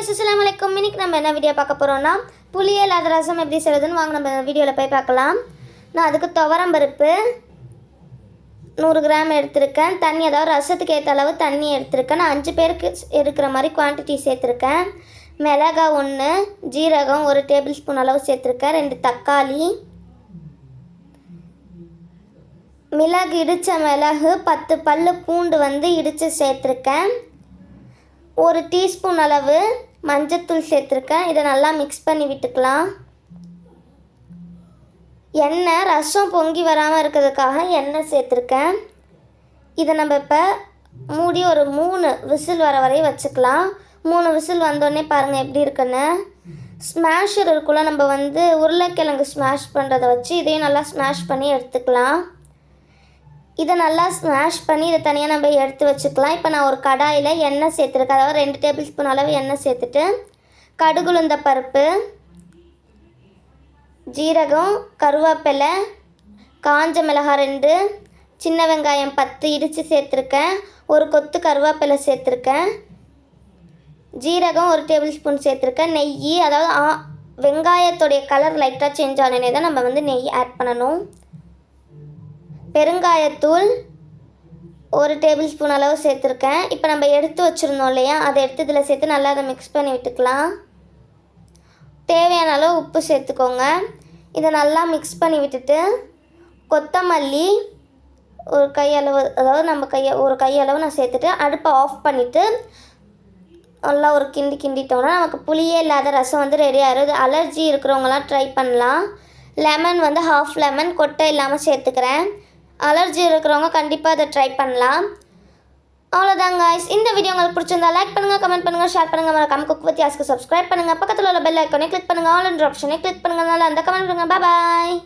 அஸ்லாம் வலைக்கம் இன்னைக்கு நம்ம என்ன வீடியோ பார்க்க போகிறோம்னா புளியல் இல்லாத ரசம் எப்படி செய்கிறதுன்னு வாங்க நம்ம வீடியோவில் போய் பார்க்கலாம் நான் அதுக்கு துவரம் பருப்பு நூறு கிராம் எடுத்திருக்கேன். தண்ணி அதாவது ரசத்துக்கு ஏற்ற அளவு தண்ணி எடுத்திருக்கேன். நான் அஞ்சு பேருக்கு இருக்கிற மாதிரி குவான்டிட்டி சேர்த்துருக்கேன். மிளகா ஒன்று ஜீரகம் ஒரு டேபிள் ஸ்பூன் அளவு சேர்த்துருக்கேன். ரெண்டு தக்காளி. மிளகு இடித்த மிளகு பத்து பல்லு பூண்டு வந்து இடித்து சேர்த்துருக்கேன். ஒரு டீஸ்பூன் அளவு மஞ்சத்தூள் சேர்த்துருக்கேன். இதை நல்லா மிக்ஸ் பண்ணி விட்டுக்கலாம். எண்ணெய் ரசம் பொங்கி வராமல் இருக்கிறதுக்காக எண்ணெய் சேர்த்துருக்கேன். இதை நம்ம இப்போ மூடி ஒரு மூணு விசில் வர வரையும் வச்சுக்கலாம். மூணு விசில் வந்தோடனே பாருங்கள் எப்படி இருக்குன்னு. ஸ்மாஷர் இருக்குள்ள நம்ம வந்து உருளைக்கிழங்கு ஸ்மாஷ் பண்ணுறதை வச்சு இதையும் நல்லா ஸ்மாஷ் பண்ணி எடுத்துக்கலாம். இதை நல்லா ஸ்மாஷ் பண்ணி இதை தனியாக நம்ம எடுத்து வச்சுக்கலாம். இப்போ நான் ஒரு கடாயில் எண்ணெய் சேர்த்துருக்கேன். அதாவது ரெண்டு டேபிள் ஸ்பூன் அளவு எண்ணெய் சேர்த்துட்டு கடுகுளுந்த பருப்பு ஜீரகம் கருவேப்பிலை காஞ்ச மிளகாய் ரெண்டு சின்ன வெங்காயம் பத்து இடித்து சேர்த்துருக்கேன். ஒரு கொத்து கருவேப்பிலை சேர்த்துருக்கேன். ஜீரகம் ஒரு டேபிள் ஸ்பூன் சேர்த்துருக்கேன். நெய் அதாவது ஆ வெங்காயத்துடைய கலர் லைட்டாக சேஞ்ச் ஆனே தான் நம்ம வந்து நெய் ஆட் பண்ணணும். பெருங்காயத்தூள் ஒரு டேபிள் ஸ்பூன் அளவு சேர்த்துருக்கேன். இப்போ நம்ம எடுத்து வச்சுருந்தோம் இல்லையா? அதை எடுத்து இதில் சேர்த்து நல்லா அதை மிக்ஸ் பண்ணி விட்டுக்கலாம். தேவையான அளவு உப்பு சேர்த்துக்கோங்க. இதை நல்லா மிக்ஸ் பண்ணி விட்டுட்டு கொத்தமல்லி ஒரு கையளவு அதாவது நம்ம கையை ஒரு கையளவு நான் சேர்த்துட்டு அடுப்பை ஆஃப் பண்ணிவிட்டு நல்லா ஒரு கிண்டி கிண்டிட்டோம்னா நமக்கு புளியே இல்லாத ரசம் வந்து ரெடி ஆயிரும். அலர்ஜி இருக்கிறவங்களாம் ட்ரை பண்ணலாம். லெமன் வந்து ஹாஃப் லெமன் கொட்டை இல்லாமல் சேர்த்துக்கிறேன். அலர்ஜி இருக்கிறவங்க கண்டிப்பாக அதை ட்ரை பண்ணலாம். அவ்வளோதாங்க guys. இந்த வீடியோ உங்களுக்கு பிடிச்சிருந்தா லைக் பண்ணுங்கள் கமெண்ட் பண்ணுங்கள் ஷேர் பண்ணுங்கள் மறக்காம குக் வித் யாஸ்க்கு சப்ஸ்கிரைப் பண்ணுங்கள் பக்கத்தில் உள்ள பெல் ஐக்கானே கிளிக் பண்ணுங்கள் ஆல் என்ற ஆப்ஷனே கிளிக் பண்ணுங்கள் நல்லா அந்த கமெண்ட் பண்ணுங்கள் பாய்